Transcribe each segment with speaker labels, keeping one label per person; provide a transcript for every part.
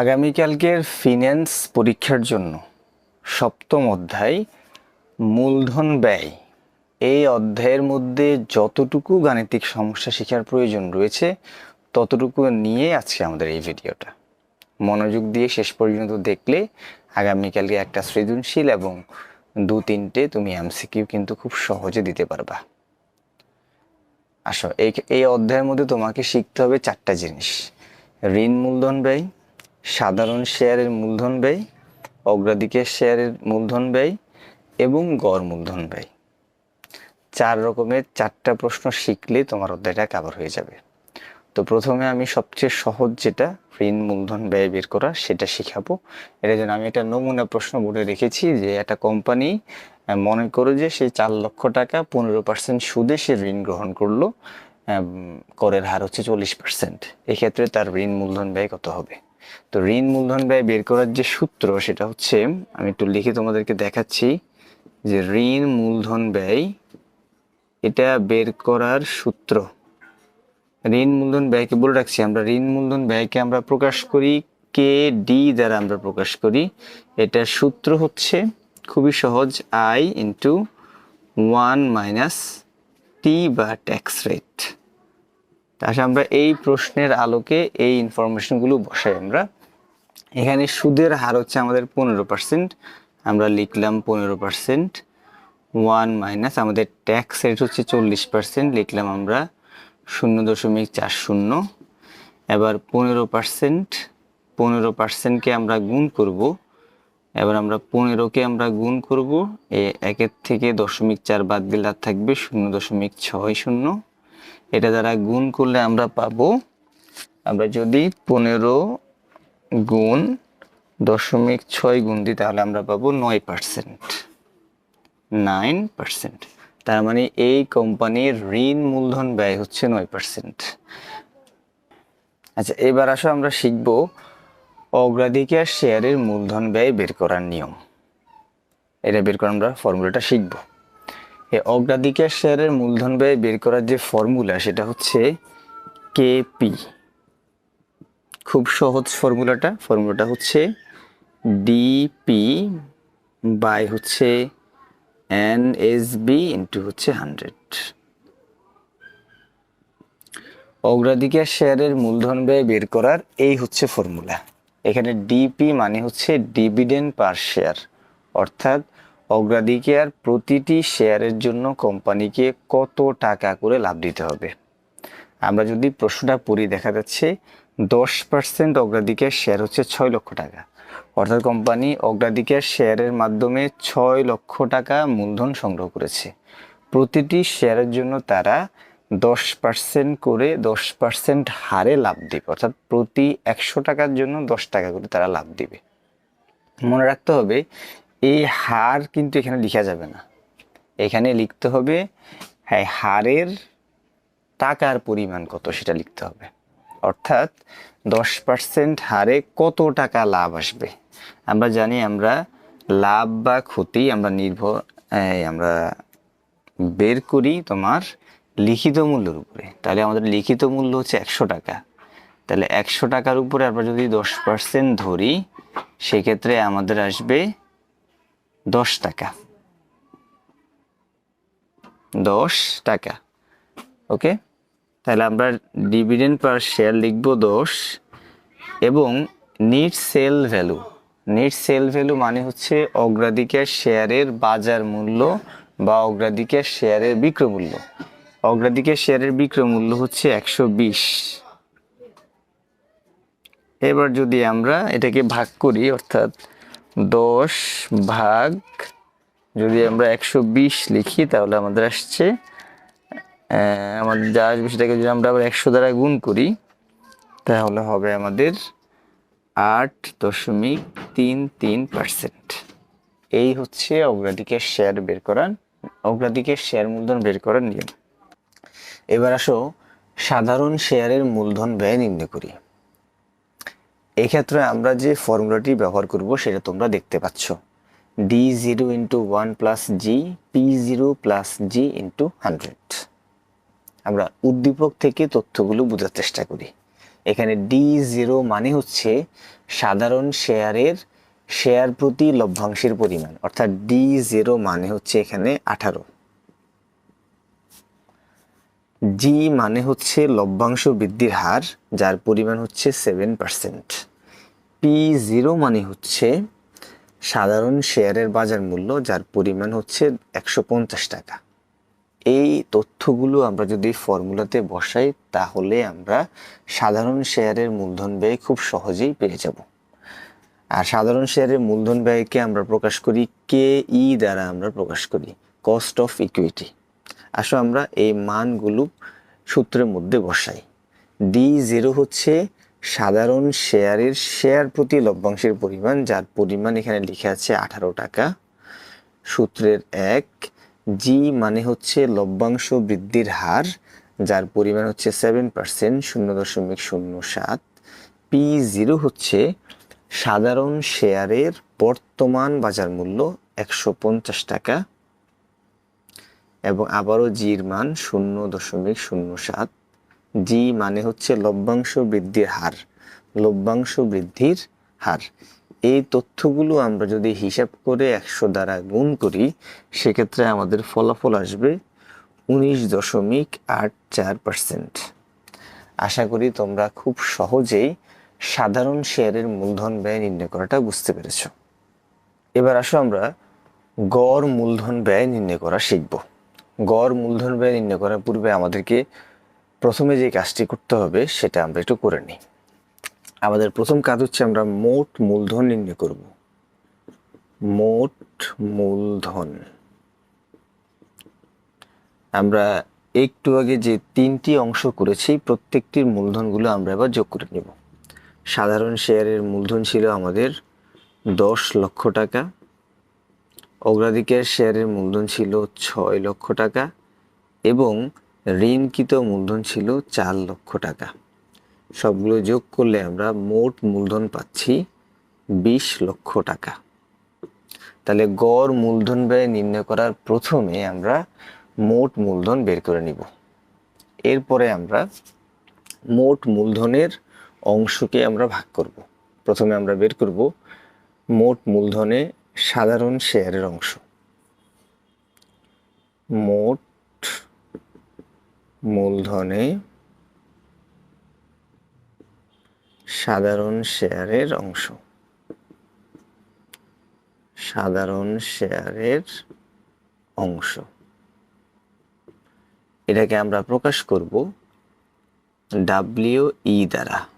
Speaker 1: আগামীকালকের ফিন্যান্স পরীক্ষার জন্য সপ্তম অধ্যায়, মূলধন ব্যয়। এই অধ্যায়ের মধ্যে যতটুকু গাণিতিক সমস্যা শেখার প্রয়োজন রয়েছে, ততটুকু নিয়ে আজকে আমাদের এই ভিডিওটা। মনোযোগ দিয়ে শেষ পর্যন্ত দেখলে আগামীকালকে একটা সৃজনশীল এবং দু তিনটে তুমি এমসিকিউ কিন্তু খুব সহজে দিতে পারবা। আসো, এই এই অধ্যায়ের মধ্যে তোমাকে শিখতে হবে চারটা জিনিস। ঋণ মূলধন ব্যয় সাধারণ শেয়ারের মূলধন ব্যয়, অগ্রাধিকার শেয়ারের মূলধন ব্যয় এবং গড় মূলধন ব্যয়। চার রকমের চারটা প্রশ্ন শিখলে তোমার অধ্যায়টা কাভার হয়ে যাবে। তো প্রথমে আমি সবচেয়ে সহজ যেটা ঋণ মূলধন ব্যয় বের করা, সেটা শিখাবো। এটা জন্য আমি একটা নমুনা প্রশ্ন বোর্ডে রেখেছি যে একটা কোম্পানি মনে করো যে সে চার লক্ষ টাকা পনেরো পার্সেন্ট সুদে সে ঋণ গ্রহণ করল করের হার হচ্ছে চল্লিশ পার্সেন্ট এক্ষেত্রে তার ঋণ মূলধন ব্যয় কত হবে? তো ঋণ মূলধন ব্যয় বের করার যে সূত্র, সেটা হচ্ছে, আমি একটু লিখে তোমাদেরকে দেখাচ্ছি যে ঋণ মূলধন ব্যয়, এটা বের করার সূত্র। ঋণ মূলধন ব্যয়কে বলে রাখছি আমরা। ঋণ মূলধন ব্যয়কে আমরা প্রকাশ করি কে ডি দ্বারা আমরা প্রকাশ করি। এটার সূত্র হচ্ছে খুবই সহজ I into one minus t বা ট্যাক্স রেট তাহলে আমরা এই প্রশ্নের আলোকে এই ইনফরমেশনগুলো বসাই আমরা। এখানে সুদের হার হচ্ছে আমাদের পনেরো পার্সেন্ট আমরা লিখলাম পনেরো পার্সেন্ট ওয়ান মাইনাস আমাদের ট্যাক্স রেট হচ্ছে চল্লিশ পার্সেন্ট লিখলাম আমরা শূন্য দশমিক চার শূন্য। এবার পনেরো পার্সেন্ট পনেরো পার্সেন্টকে আমরা গুণ করব। এবার আমরা পনেরোকে আমরা গুণ করব একের থেকে দশমিক চার বাদ দিলে আর থাকবে শূন্য দশমিক ছয় শূন্য। এটা দ্বারা গুণ করলে আমরা পাবো, আমরা যদি পনেরো গুণ দশমিক ছয় গুণ দিই, তাহলে আমরা পাবো নয় পার্সেন্ট, নাইন পার্সেন্ট। তার মানে এই কোম্পানির ঋণ মূলধন ব্যয় হচ্ছে নয় পার্সেন্ট। আচ্ছা এবার আসো আমরা শিখব অগ্রাধিকার শেয়ারের মূলধন ব্যয় বের করার নিয়ম। এটা বের করে আমরা ফর্মুলাটা শিখব। অগ্রাধিকার শেয়ারের মূলধন ব্যয় বের করার যে ফর্মুলা, সেটা হচ্ছে কেপি খুব সহজ ফর্মুলাটা। ফর্মুলাটা হচ্ছে ডিপি বাই হচ্ছে এন এস বি ইন্টু হচ্ছে হান্ড্রেড অগ্রাধিকার শেয়ারের মূলধন ব্যয় বের করার এই হচ্ছে ফর্মুলা। এখানে ডিপি মানে হচ্ছে ডিভিডেন্ড পার শেয়ার অর্থাৎ অগ্রাধিকার প্রতিটি শেয়ারের জন্য কোম্পানিকে কত টাকা করে লাভ দিতে হবে? আমরা যদি প্রশ্নটা পড়ি, দেখা যাচ্ছে দশ পার্সেন্ট অগ্রাধিকার শেয়ার হচ্ছে ছয় লক্ষ টাকা। অর্থাৎ কোম্পানি অগ্রাধিকার শেয়ারের মাধ্যমে ছয় লক্ষ টাকা মূলধন সংগ্রহ করেছে। প্রতিটি শেয়ারের জন্য তারা দশ পার্সেন্ট করে দশ পার্সেন্ট হারে লাভ দেবে। অর্থাৎ প্রতি একশো টাকার জন্য দশ টাকা করে তারা লাভ দিবে। মনে রাখতে হবে এই হার কিন্তু এখানে লিখা যাবে না। এখানে লিখতে হবে হ্যাঁ হারের টাকার পরিমাণ কত সেটা লিখতে হবে। অর্থাৎ দশ পার্সেন্ট হারে কত টাকা লাভ আসবে? আমরা জানি আমরা লাভ বা ক্ষতি আমরা নির্ভর আমরা বের করি তোমার লিখিত মূল্যের উপরে। তাহলে আমাদের লিখিত মূল্য হচ্ছে একশো টাকা। তাহলে একশো টাকার উপরে আমরা যদি দশ পার্সেন্ট ধরি, সেক্ষেত্রে আমাদের আসবে দশ টাকা। দশ টাকা। ওকে? তাহলে আমরা ডিভিডেন্ড পার শেয়ার লিখব দশ এবং net sale value net sale value মানে হচ্ছে অগ্রাধিকার শেয়ারের বাজার মূল্য বা অগ্রাধিকার শেয়ারের বিক্রয় মূল্য। অগ্রাধিকার শেয়ারের বিক্রয় মূল্য হচ্ছে একশো বিশ। এবার যদি আমরা এটাকে ভাগ করি, অর্থাৎ দশ ভাগ, যদি আমরা একশো বিশ লিখি, তাহলে আমাদের আসছে আমাদের যা আসবে সেটাকে যদি আমরা আবার একশো দ্বারা গুণ করি, তাহলে হবে আমাদের আট দশমিক তিন তিন পার্সেন্ট। এই হচ্ছে অগ্রাধিকার শেয়ার বের করার, অগ্রাধিকার শেয়ার মূলধন বের করার নিয়ম। এবার আসো সাধারণ শেয়ারের মূলধন ব্যয় নির্ণয় করি। এক্ষেত্রে আমরা যে ফর্মুলাটি ব্যবহার করব সেটা তোমরা দেখতে পাচ্ছ। D zero into one plus G P zero plus G into hundred আমরা উদ্দীপক থেকে তথ্যগুলো বোঝার চেষ্টা করি। এখানে ডি জিরো মানে হচ্ছে সাধারণ শেয়ারের শেয়ার প্রতি লভ্যাংশের পরিমাণ। অর্থাৎ ডি জিরো মানে হচ্ছে এখানে আঠারো। জি মানে হচ্ছে লভ্যাংশ বৃদ্ধির হার, যার পরিমাণ হচ্ছে সেভেন পার্সেন্ট পি জিরো মানে হচ্ছে সাধারণ শেয়ারের বাজার মূল্য, যার পরিমাণ হচ্ছে একশো পঞ্চাশ টাকা। এই তথ্যগুলো আমরা যদি ফর্মুলাতে বসাই, তাহলে আমরা সাধারণ শেয়ারের মূলধন ব্যয় খুব সহজেই পেয়ে যাব। আর সাধারণ শেয়ারের মূলধন ব্যয়কে আমরা প্রকাশ করি কে ই দ্বারা আমরা প্রকাশ করি কস্ট অফ ইকুইটি আসো আমরা এই মানগুলো সূত্রের মধ্যে বসাই। ডি জিরো হচ্ছে সাধারণ শেয়ারের শেয়ার প্রতি লভ্যাংশের পরিমাণ, যার পরিমাণ এখানে লিখে আছে আঠারো টাকা। সূত্রের এক জি মানে হচ্ছে লভ্যাংশ বৃদ্ধির হার, যার পরিমাণ হচ্ছে সেভেন পার্সেন্ট শূন্য দশমিক শূন্য সাত। পি জিরো হচ্ছে সাধারণ শেয়ারের বর্তমান বাজার মূল্য একশো পঞ্চাশ টাকা। এবং আবারও জির মান শূন্য দশমিক শূন্য সাত। জি মানে হচ্ছে লভ্যাংশ বৃদ্ধির হার, লভ্যাংশ বৃদ্ধির হার। এই তথ্যগুলো আমরা যদি হিসাব করে একশো দ্বারা গুণ করি, সেক্ষেত্রে আমাদের ফলাফল আসবে উনিশ দশমিক আট চার পার্সেন্ট। আশা করি তোমরা খুব সহজেই সাধারণ শেয়ারের মূলধন ব্যয় নির্ণয় করাটা বুঝতে পেরেছ। এবার আসো আমরা গড় মূলধন ব্যয় নির্ণয় করা শিখব। গড় মূলধন ব্যয় নির্ণয় করার পূর্বে আমাদেরকে প্রথমে যে কাজটি করতে হবে সেটা আমরা একটু করে নিই। আমাদের প্রথম কাজ হচ্ছে আমরা মোট মূলধন নির্ণয় করব। মোট মূলধন। আমরা একটু আগে যে তিনটি অংশ করেছি, প্রত্যেকটির মূলধনগুলো আমরা এবার যোগ করে নেব। সাধারণ শেয়ারের মূলধন ছিল আমাদের দশ লক্ষ টাকা অগ্রাধিকার শেয়ারের মূলধন ছিল ছয় লক্ষ টাকা এবং ঋণকৃত মূলধন ছিল চার লক্ষ টাকা। সবগুলো যোগ করলে আমরা মোট মূলধন পাচ্ছি বিশ লক্ষ টাকা। তাহলে গড় মূলধন ব্যয় নির্ণয় করার প্রথমে আমরা মোট মূলধন বের করে নিব। এরপরে আমরা মোট মূলধনের অংশকে আমরা ভাগ করব। প্রথমে আমরা বের করব মোট মূলধনে সাধারণ শেয়ারের অংশ। মোট মূলধনে সাধারণ শেয়ারের অংশ। সাধারণ শেয়ারের অংশ। এটাকে আমরা প্রকাশ করব ডাব্লিউ ই দ্বারা।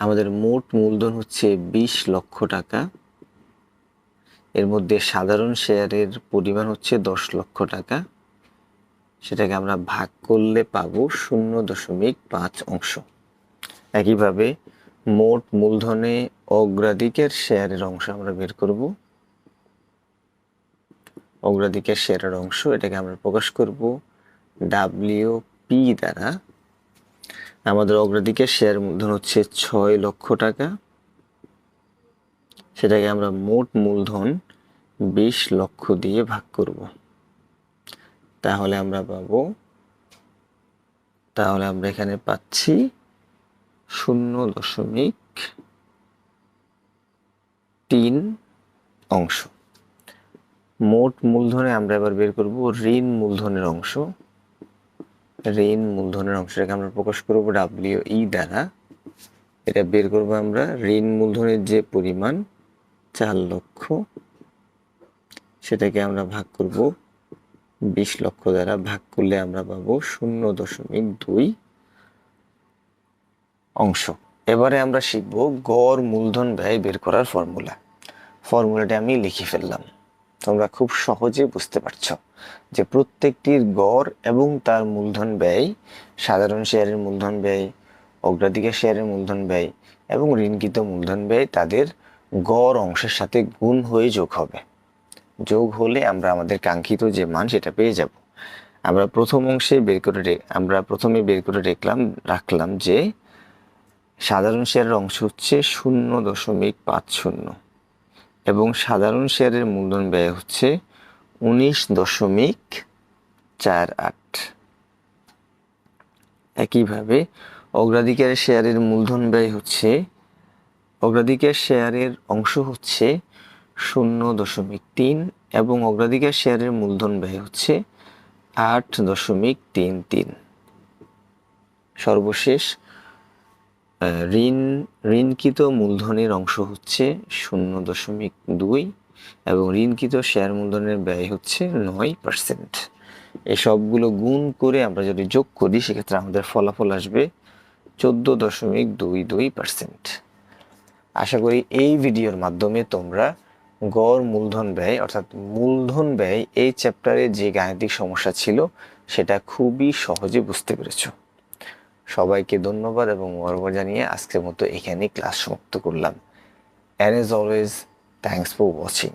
Speaker 1: আমাদের মোট মূলধন হচ্ছে বিশ লক্ষ টাকা। এর মধ্যে সাধারণ শেয়ারের পরিমাণ হচ্ছে দশ লক্ষ টাকা। সেটাকে আমরা ভাগ করলে পাব শূন্য দশমিক পাঁচ অংশ। একইভাবে মোট মূলধনে অগ্রাধিকার শেয়ারের অংশ আমরা বের করব। অগ্রাধিকার শেয়ারের অংশ এটাকে আমরা প্রকাশ করব ডাব্লিউ পি দ্বারা আমাদের অগ্রাধিকার শেয়ার মূলধন হচ্ছে ছয় লক্ষ টাকা। সেটাকে আমরা মোট মূলধন বিশ লক্ষ দিয়ে ভাগ করব। তাহলে আমরা পাবো, তাহলে আমরা এখানে পাচ্ছি শূন্য দশমিক তিন অংশ। মোট মূলধনে আমরা এবার বের করব ঋণ মূলধনের অংশ। ঋণ মূলধনের অংশটাকে আমরা প্রকাশ করব ডাব্লিউ ই দ্বারা। এটা বের করব আমরা ঋণ মূলধনের যে পরিমাণ, চার লক্ষ, সেটাকে আমরা ভাগ করব। বিশ লক্ষ দ্বারা ভাগ করলে আমরা পাবো শূন্য দশমিক দুই অংশ। এবারে আমরা শিখব গড় মূলধন ব্যয় বের করার ফর্মুলা। ফর্মুলাটা আমি লিখে ফেললাম। তোমরা খুব সহজে বুঝতে পারছ যে প্রত্যেকটির গড় এবং তার মূলধন ব্যয়, সাধারণ শেয়ারের মূলধন ব্যয়, অগ্রাধিকার শেয়ারের মূলধন ব্যয় এবং ঋণকৃত মূলধন ব্যয় তাদের গড় অংশের সাথে গুণ হয়ে যোগ হবে। যোগ হলে আমরা আমাদের কাঙ্ক্ষিত যে মান সেটা পেয়ে যাব। আমরা প্রথম অংশে বের করে আমরা প্রথমে বের করে রেখলাম রাখলাম যে সাধারণ শেয়ারের অংশ হচ্ছে শূন্য দশমিক পাঁচ শূন্য। এবং সাধারণ শেয়ারের মূলধন ব্যয় হচ্ছে উনিশ দশমিক চার আট। একইভাবে অগ্রাধিকার শেয়ারের মূলধন ব্যয় হচ্ছে, অগ্রাধিকার শেয়ারের অংশ হচ্ছে শূন্য দশমিক তিন এবং অগ্রাধিকার শেয়ারের মূলধন ব্যয় হচ্ছে আট দশমিক তিন তিন। সর্বশেষ ঋণ, ঋণকৃত মূলধনের অংশ হচ্ছে শূন্য দশমিক দুই এবং ঋণকৃত শেয়ার মূলধনের ব্যয় হচ্ছে নয় পার্সেন্ট এসবগুলো গুণ করে আমরা যদি যোগ করি, সেক্ষেত্রে আমাদের ফলাফল আসবে চোদ্দ দশমিক দুই দুই পার্সেন্ট আশা করি এই ভিডিওর মাধ্যমে তোমরা গড় মূলধন ব্যয়, অর্থাৎ মূলধন ব্যয় এই চ্যাপ্টারে যে গাণিতিক সমস্যা ছিল, সেটা খুবই সহজে বুঝতে পেরেছ। সবাইকে ধন্যবাদ এবং গর্ব জানিয়ে আজকের মতো এখানেই ক্লাস সমাপ্ত করলাম। And as always thanks for watching